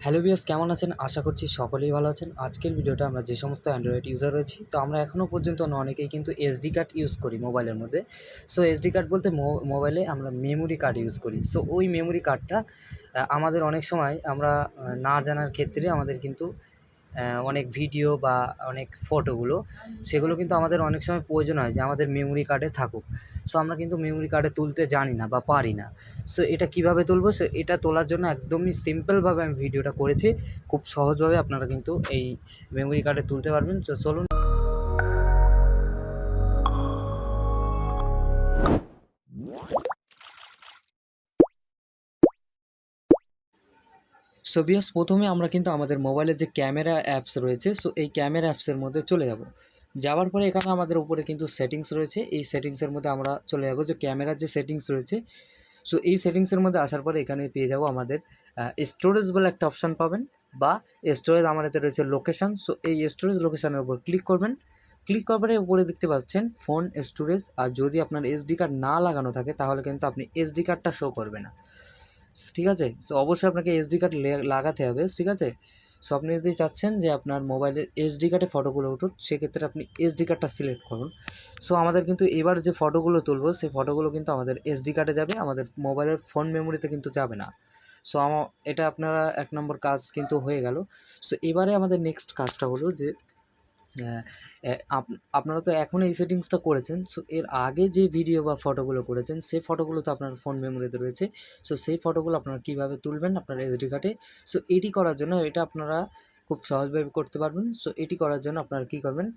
Hello বিয়াস কেমন আছেন? আশা করছি সকলেই ভালো আছেন। আজকের ভিডিওটা আমরা যে সমস্ত অ্যান্ড্রয়েড ইউজার রয়েছি, তো আমরা এখনও পর্যন্ত অনেকেই কিন্তু এসডি কার্ড ইউজ করি মোবাইলের মধ্যে। সো এসডি কার্ড বলতে মোবাইলে আমরা মেমোরি কার্ড ইউজ করি। সো ওই মেমোরি কার্ডটা আমাদের অনেক সময় আমরা না জানার ক্ষেত্রে আমাদের কিন্তু অনেক ভিডিও বা অনেক ফটোগুলো সেগুলো কিন্তু আমাদের অনেক সময় প্রয়োজন হয় যে আমাদের মেমোরি কার্ডে থাকুক। সো আমরা কিন্তু মেমোরি কার্ডে তুলতে জানি না বা পারি না। সো এটা কীভাবে তুলবো? সো এটা তোলার জন্য একদমই সিম্পলভাবে আমি ভিডিওটা করেছি। খুব সহজভাবে আপনারা কিন্তু এই মেমোরি কার্ডে তুলতে পারবেন। সো চলুন সো বিয়াস প্রথমে আমরা কিন্তু আমাদের মোবাইলের যে ক্যামেরা অ্যাপস রয়েছে সো এই ক্যামেরা অ্যাপসের মধ্যে চলে যাব। যাওয়ার পরে এখানে আমাদের উপরে কিন্তু সেটিংস রয়েছে, এই সেটিংসের মধ্যে আমরা চলে যাব যে ক্যামেরার যে সেটিংস রয়েছে। সো এই সেটিংসের মধ্যে আসার পরে এখানে পেয়ে যাব আমাদের স্টোরেজ বলে একটা অপশান পাবেন, বা স্টোরেজ আমার আমাদের রয়েছে লোকেশান সো এই স্টোরেজ লোকেশানের উপর ক্লিক করবেন। ক্লিক করার পরে উপরে দেখতে পাচ্ছেন ফোন স্টোরেজ আর যদি আপনার এসডি কার্ড না লাগানো থাকে, তাহলে কিন্তু আপনি এসডি কার্ডটা শো করবে না। ঠিক আছে? তো অবশ্যই আপনাকে এসডি কার্ড লাগাতে হবে, ঠিক আছে? সো আপনি যদি চাচ্ছেন যে আপনার মোবাইলের এসডি কার্ডে ফটোগুলো উঠুক, সেক্ষেত্রে আপনি এসডি কার্ডটা সিলেক্ট করুন। সো আমাদের কিন্তু এবার যে ফটোগুলো তুলবো, সেই ফটোগুলো কিন্তু আমাদের এসডি কার্ডে যাবে, আমাদের মোবাইলের ফোন মেমোরিতে কিন্তু যাবে না। সো আমার এটা আপনারা এক নম্বর কাজ কিন্তু হয়ে গেল। সো এবারে আমাদের নেক্সট কাজটা হলো যে আপনারা তো এখন এই সেটিংসটা করেছেন। সো এর আগে যে ভিডিও বা ফটোগুলো করেছেন, সেই ফটোগুলো তো আপনার ফোন মেমোরিতে রয়েছে। সো সেই ফটোগুলো আপনারা কীভাবে তুলবেন? আপনার এসডি কার্ডে সো এটি করার জন্য এটা আপনারা খুব সহজভাবে করতে পারবেন। সো এটি করার জন্য আপনারা কী করবেন?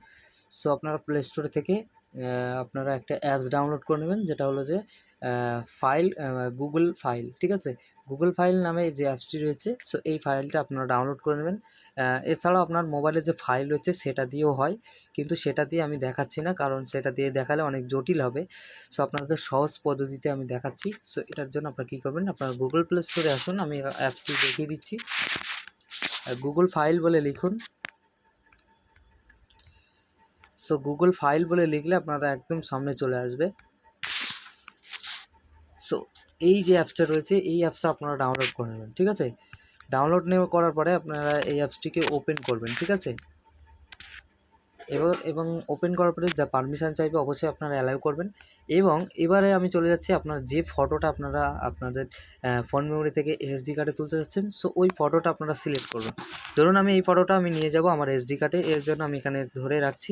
সো আপনারা প্লে স্টোর থেকে আপনারা একটা অ্যাপস ডাউনলোড করে নেবেন, যেটা হলো যে ফাইল গুগল ফাইল ঠিক আছে? গুগল ফাইল নামে যে অ্যাপসটি রয়েছে সো এই ফাইলটা আপনারা ডাউনলোড করে নেবেন। এছাড়াও আপনার মোবাইলে যে ফাইল রয়েছে, সেটা দিয়েও হয়, কিন্তু সেটা দিয়ে আমি দেখাচ্ছি না, কারণ সেটা দিয়ে দেখালে অনেক জটিল হবে। সো আপনাদের সহজ পদ্ধতিতে আমি দেখাচ্ছি। সো এটার জন্য আপনারা কী করবেন, আপনারা গুগল প্লে স্টোরে আসুন, আমি অ্যাপসটি দেখিয়ে দিচ্ছি। গুগল ফাইল বলে লিখুন সো গুগল ফাইল বলে লিখলে আপনারা একদম সামনে চলে আসবে। সো এই যে অ্যাপসটা রয়েছে, এই অ্যাপসটা আপনারা ডাউনলোড করে নেবেন, ঠিক আছে? ডাউনলোড নেওয়া করার পরে আপনারা এই অ্যাপসটিকে ওপেন করবেন, ঠিক আছে? এবং এবং ওপেন করার পরে যা পারমিশন চাইবে অবশ্যই আপনারা অ্যালাউ করবেন। এবং এবারে আমি চলে যাচ্ছি আপনার যে ফটোটা আপনারা আপনাদের ফোন মেমোরি থেকে এসডি কার্ডে তুলতে যাচ্ছেন সো ওই ফটোটা আপনারা সিলেক্ট করবেন ধরুন আমি এই ফটোটা আমি নিয়ে যাব আমার এসডি কার্ডে এর জন্য আমি এখানে ধরে রাখছি।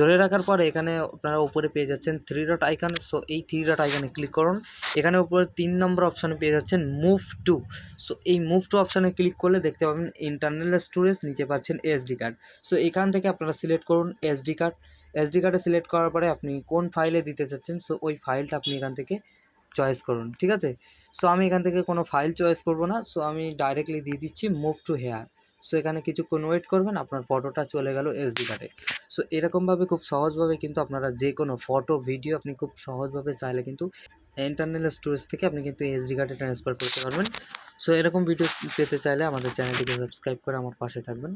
ধরে রাখার পরে এখানে আপনারা উপরে পেয়ে যাচ্ছেন থ্রি ডট আইকন সো এই থ্রি ডট আইকনে ক্লিক করুন। এখানে উপরে তিন নম্বর অপশানে পেয়ে যাচ্ছেন মুভ টু সো এই মুভ টু অপশানে ক্লিক করলে দেখতে পাবেন ইন্টারনাল স্টোরেজ নিচে পাচ্ছেন এসডি কার্ড সো এখান থেকে আপনারা সিলেক্ট করুন এসডি কার্ড এসডি কার্ডে সিলেক্ট করার পরে আপনি কোন ফাইলে দিতে চাচ্ছেন সো ওই ফাইলটা আপনি এখান থেকে চয়েস করুন, ঠিক আছে? সো আমি এখান থেকে কোনো ফাইল চয়েস করব না সো আমি ডাইরেক্টলি দিয়ে দিচ্ছি মুভ টু হেয়ার সো এখানে কিছুক্ষণ ওয়েট করবেন, আপনার ফটোটা চলে গেল এসডি কার্ডে সো এরকমভাবে খুব সহজভাবে কিন্তু আপনারা যে কোনো ফটো ভিডিও আপনি খুব সহজভাবে চাইলে কিন্তু ইন্টারনাল স্টোরেজ থেকে আপনি কিন্তু এসডি কার্ডে ট্রান্সফার করতে পারবেন। সো এরকম ভিডিও পেতে চাইলে আমাদের চ্যানেলটিকে সাবস্ক্রাইব করে আমার পাশে থাকবেন।